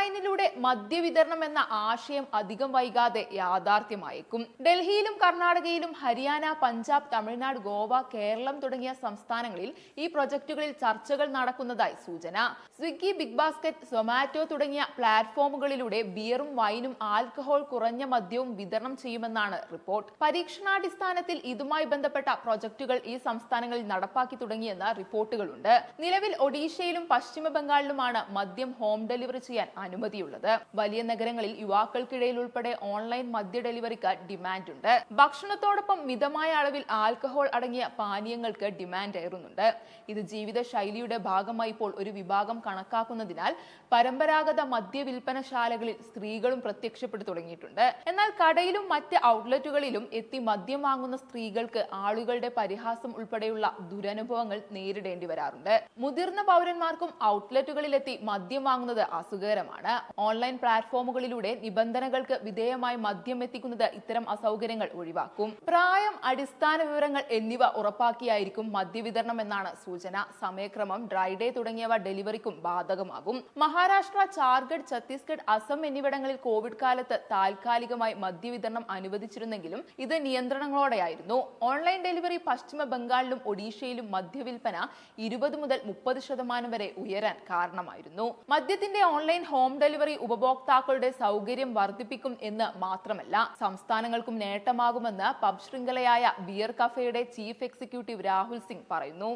ഓൺലൈനിലൂടെ മദ്യവിതരണം എന്ന ആശയം അധികം വൈകാതെ യാഥാർത്ഥ്യമായേക്കും. ഡൽഹിയിലും കർണാടകയിലും ഹരിയാന പഞ്ചാബ് തമിഴ്നാട് ഗോവ കേരളം തുടങ്ങിയ സംസ്ഥാനങ്ങളിൽ ഈ പ്രൊജക്ടുകളിൽ ചർച്ചകൾ നടക്കുന്നതായി സൂചന. സ്വിഗ്ഗി ബിഗ് ബാസ്ക്കറ്റ് സൊമാറ്റോ തുടങ്ങിയ പ്ലാറ്റ്ഫോമുകളിലൂടെ ബിയറും വൈനും ആൽക്കഹോൾ കുറഞ്ഞ മദ്യവും വിതരണം ചെയ്യുമെന്നാണ് റിപ്പോർട്ട്. പരീക്ഷണാടിസ്ഥാനത്തിൽ ഇതുമായി ബന്ധപ്പെട്ട പ്രൊജക്ടുകൾ ഈ സംസ്ഥാനങ്ങളിൽ നടപ്പാക്കി തുടങ്ങിയെന്ന റിപ്പോർട്ടുകളുണ്ട്. നിലവിൽ ഒഡീഷയിലും പശ്ചിമ ബംഗാളിലുമാണ് മദ്യം ഹോം ഡെലിവറി ചെയ്യാൻ അനുമതിയുള്ളത്. വലിയ നഗരങ്ങളിൽ യുവാക്കൾക്കിടയിൽ ഉൾപ്പെടെ ഓൺലൈൻ മദ്യ ഡെലിവറിക്ക് ഡിമാൻഡ് ഉണ്ട് ഭക്ഷണത്തോടൊപ്പം മിതമായ അളവിൽ ആൽക്കഹോൾ അടങ്ങിയ പാനീയങ്ങൾക്ക് ഡിമാൻഡ് ഏറുന്നുണ്ട്. ഇത് ജീവിതശൈലിയുടെ ഭാഗമായി ഇപ്പോൾ ഒരു വിഭാഗം കണക്കാക്കുന്നതിനാൽ പരമ്പരാഗത മദ്യ വിൽപ്പനശാലകളിൽ സ്ത്രീകളും പ്രത്യക്ഷപ്പെട്ടു തുടങ്ങിയിട്ടുണ്ട്. എന്നാൽ കടയിലും മറ്റ് ഔട്ട്ലെറ്റുകളിലും എത്തി മദ്യം വാങ്ങുന്ന സ്ത്രീകൾക്ക് ആളുകളുടെ പരിഹാസം ഉൾപ്പെടെയുള്ള ദുരനുഭവങ്ങൾ നേരിടേണ്ടി വരാറുണ്ട്. മുതിർന്ന പൗരന്മാർക്കും ഔട്ട്ലെറ്റുകളിലെത്തി മദ്യം വാങ്ങുന്നത് അസുഖകരമാണ്. ഓൺലൈൻ പ്ലാറ്റ്ഫോമുകളിലൂടെ നിബന്ധനകൾക്ക് വിധേയമായി മദ്യം എത്തിക്കുന്നത് ഇത്തരം അസൗകര്യങ്ങൾ ഒഴിവാക്കും. പ്രായം അടിസ്ഥാന വിവരങ്ങൾ എന്നിവ ഉറപ്പാക്കിയായിരിക്കും മദ്യവിതരണം എന്നാണ് സൂചന. സമയക്രമം ഡ്രൈ ഡേ തുടങ്ങിയവ ഡെലിവറിക്കും ബാധകമാകും. മഹാരാഷ്ട്ര ചാർഗഡ് ഛത്തീസ്ഗഡ് അസം എന്നിവിടങ്ങളിൽ കോവിഡ് കാലത്ത് താൽക്കാലികമായി മദ്യവിതരണം അനുവദിച്ചിരുന്നെങ്കിലും ഇത് നിയന്ത്രണങ്ങളോടെയായിരുന്നു. ഓൺലൈൻ ഡെലിവറി പശ്ചിമ ബംഗാളിലും ഒഡീഷയിലും മദ്യവിൽപ്പന ഇരുപത് മുതൽ മുപ്പത് ശതമാനം വരെ ഉയരാൻ കാരണമായിരുന്നു. മദ്യത്തിന്റെ ഓൺലൈൻ ഹോം ഡെലിവറി ഉപഭോക്താക്കളുടെ സൗകര്യം വർദ്ധിപ്പിക്കും എന്ന് മാത്രമല്ല സംസ്ഥാനങ്ങൾക്കും നേട്ടമാകുമെന്ന് പബ് ശൃംഖലയായ ബിയർ കഫേയുടെ ചീഫ് എക്സിക്യൂട്ടീവ് രാഹുൽ സിംഗ് പറയുന്നു.